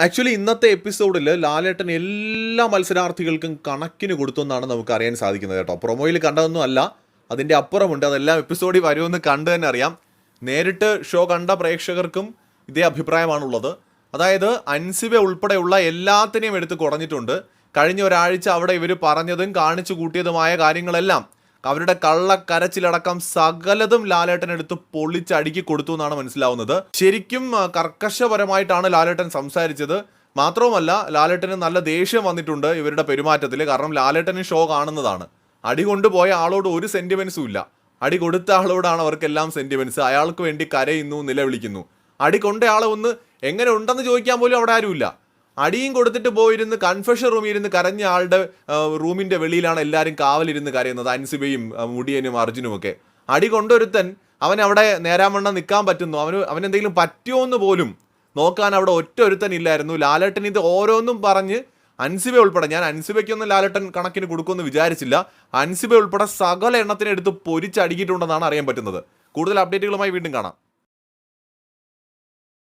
Actually ഇന്നത്തെ എപ്പിസോഡിൽ ലാലേട്ടൻ എല്ലാ മത്സരാർത്ഥികൾക്കും കണക്കിന് കൊടുത്തു എന്നാണ് നമുക്ക് അറിയാൻ സാധിക്കുന്നത് കേട്ടോ. പ്രൊമോയിൽ കണ്ടതൊന്നും അല്ല. അതിന്റെ അപ്പുറമുണ്ട്. അതെല്ലാം എപ്പിസോഡിൽ വരുമെന്ന് കണ്ടു തന്നെ അറിയാം. നേരിട്ട് ഷോ കണ്ട പ്രേക്ഷകർക്കും ഇതേ അഭിപ്രായമാണുള്ളത്. അതായത് അൻസിബ ഉൾപ്പെടെയുള്ള എല്ലാത്തിനെയും എടുത്ത് കുറഞ്ഞിട്ടുണ്ട്. കഴിഞ്ഞ ഒരാഴ്ച അവിടെ ഇവർ പറഞ്ഞതും കാണിച്ചു കൂട്ടിയതുമായ കാര്യങ്ങളെല്ലാം അവരുടെ കള്ളക്കരച്ചിലടക്കം സകലതും ലാലേട്ടൻ എടുത്ത് പൊളിച്ചടുക്കി കൊടുത്തു എന്നാണ് മനസ്സിലാവുന്നത്. ശരിക്കും കർക്കശപരമായിട്ടാണ് ലാലേട്ടൻ സംസാരിച്ചത്. മാത്രവുമല്ല ലാലേട്ടന് നല്ല ദേഷ്യം വന്നിട്ടുണ്ട് ഇവരുടെ പെരുമാറ്റത്തിൽ കാരണം ലാലേട്ടന് ഷോ കാണുന്നതാണ്. അടി കൊണ്ടുപോയ ആളോട് ഒരു സെന്റിമെന്റ്സും ഇല്ല. അടി കൊടുത്ത ആളോടാണ് അവർക്കെല്ലാം സെന്റിമെന്റ്സ് അയാൾക്ക് വേണ്ടി കരയുന്നു നിലവിളിക്കുന്നു. അടി കൊണ്ട ഒന്ന് എങ്ങനെ ഉണ്ടെന്ന് ചോദിക്കാൻ പോലും അവിടെ ആരുമില്ല. അടിയും കൊടുത്തിട്ട് പോയിരുന്ന് കൺഫഷൻ റൂമിൽ ഇരുന്ന് കരഞ്ഞ ആളുടെ റൂമിന്റെ വെളിയിലാണ് എല്ലാവരും കാവലിരുന്ന് കരയുന്നത് അൻസിബയും മുടിയനും അർജുനും ഒക്കെ. അടി കൊണ്ടൊരുത്തൻ അവൻ അവിടെ നേരാമണ്ണം നിൽക്കാൻ പറ്റുന്നു. അവന് അവനെന്തെങ്കിലും പറ്റുമോ എന്ന് പോലും നോക്കാൻ അവിടെ ഒറ്റ ഒരുത്തൻ ഇല്ലായിരുന്നു. ലാലേട്ടൻ ഇത് ഓരോന്നും പറഞ്ഞ് അൻസിബ ഉൾപ്പെടെ ഞാൻ അൻസിബയ്ക്കൊന്നും ലാലേട്ടൻ കണക്കിന് കൊടുക്കുമെന്ന് വിചാരിച്ചില്ല. അൻസിബ ഉൾപ്പെടെ സകല എണ്ണത്തിനെടുത്ത് പൊരിച്ചടിക്കിയിട്ടുണ്ടെന്നാണ് അറിയാൻ പറ്റുന്നത്. കൂടുതൽ അപ്ഡേറ്റുകളുമായി വീണ്ടും കാണാം.